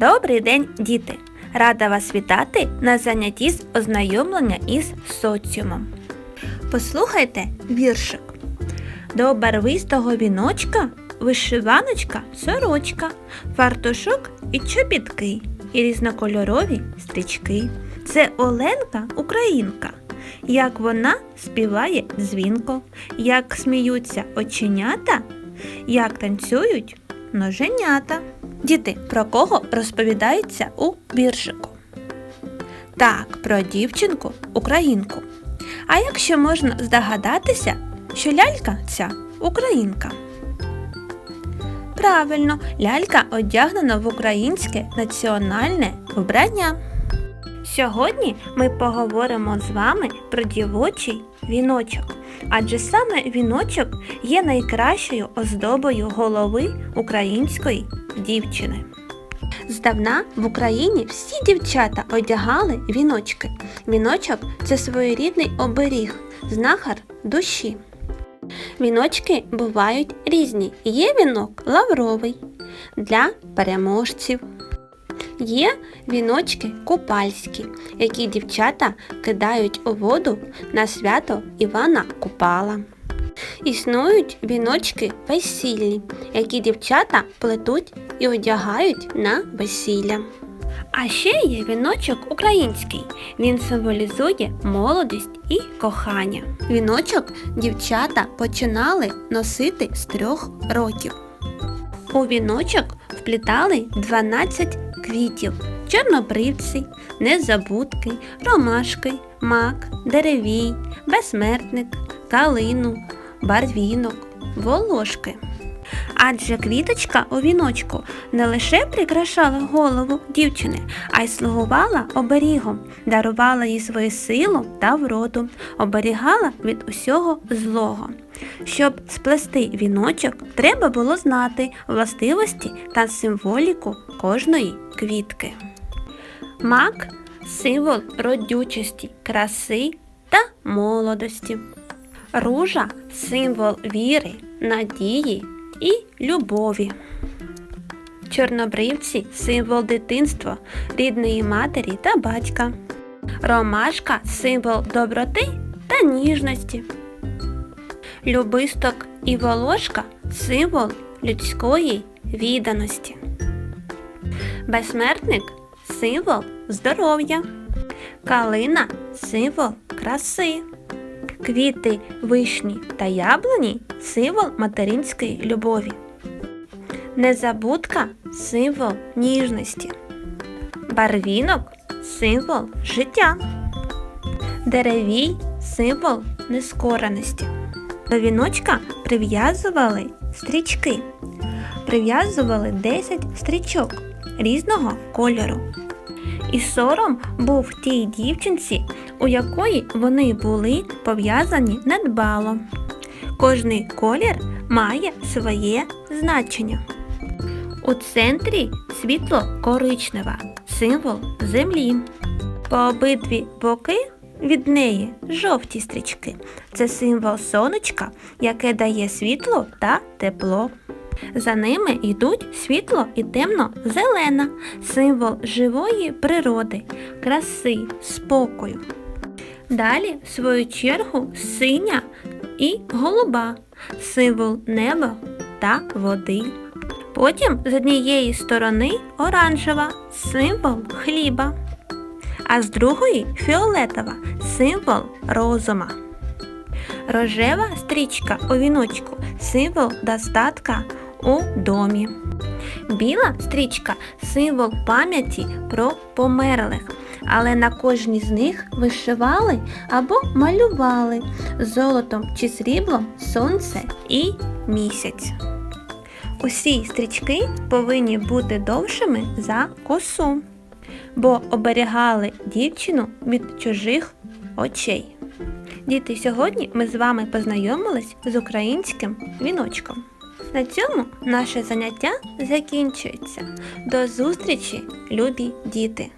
Добрий день, діти! Рада вас вітати на занятті з ознайомлення із соціумом. Послухайте віршик. До барвистого віночка вишиваночка, сорочка, фартушок і чобітки, і різнокольорові стрічки. Це Оленка Українка. Як вона співає дзвінко, як сміються оченята, як танцюють ноженята. Діти, про кого розповідається у віршику? Так, про дівчинку українку. А якщо можна здогадатися, що лялька ця українка? Правильно, лялька одягнена в українське національне вбрання. Сьогодні ми поговоримо з вами про дівочий віночок, адже саме віночок є найкращою оздобою голови української дівчини. Здавна в Україні всі дівчата одягали віночки. Віночок це своєрідний оберіг, знахар душі. Віночки бувають різні. Є вінок лавровий для переможців. Є віночки купальські, які дівчата кидають у воду на свято Івана Купала. Існують віночки весільні, які дівчата плетуть і одягають на весілля. А ще є віночок український. Він символізує молодість і кохання. Віночок дівчата починали носити з трьох років. У віночок вплітали 12 квітів, чорнобривці, незабудки, ромашки, мак, деревій, безсмертник, калину, барвінок, волошки. Адже квіточка у віночку не лише прикрашала голову дівчини, а й слугувала оберігом, дарувала їй свою силу та вроду, оберігала від усього злого. Щоб сплести віночок, треба було знати властивості та символіку кожної квітки. Мак символ родючості, краси та молодості. Ружа символ віри, надії і любові. Чорнобривці символ дитинства, рідної матері та батька. Ромашка символ доброти та ніжності. Любисток і волошка символ людської відданості. Безсмертник символ здоров'я. Калина символ краси. Квіти, вишні та яблуні символ материнської любові. Незабудка символ ніжності. Барвінок символ життя. Деревій символ нескореності. До віночка прив'язували стрічки. Прив'язували 10 стрічок різного кольору. І сором був тій дівчинці, у якої вони були пов'язані недбало. Кожний колір має своє значення. У центрі світло коричнева, символ землі. По обидві боки від неї жовті стрічки. Це символ сонечка, яке дає світло та тепло. За ними йдуть світло і темно-зелена, символ живої природи, краси, спокою. Далі, в свою чергу, синя і голуба, символ неба та води. Потім з однієї сторони оранжева символ хліба, а з другої фіолетова символ розума. Рожева стрічка у віночку символ достатка у домі. Біла стрічка символ пам'яті про померлих, але на кожній з них вишивали або малювали золотом чи сріблом сонце і місяць. Усі стрічки повинні бути довшими за косу, бо оберігали дівчину від чужих очей. Діти, сьогодні ми з вами познайомились з українським віночком. На цьому наше заняття закінчується. До зустрічі, любі діти!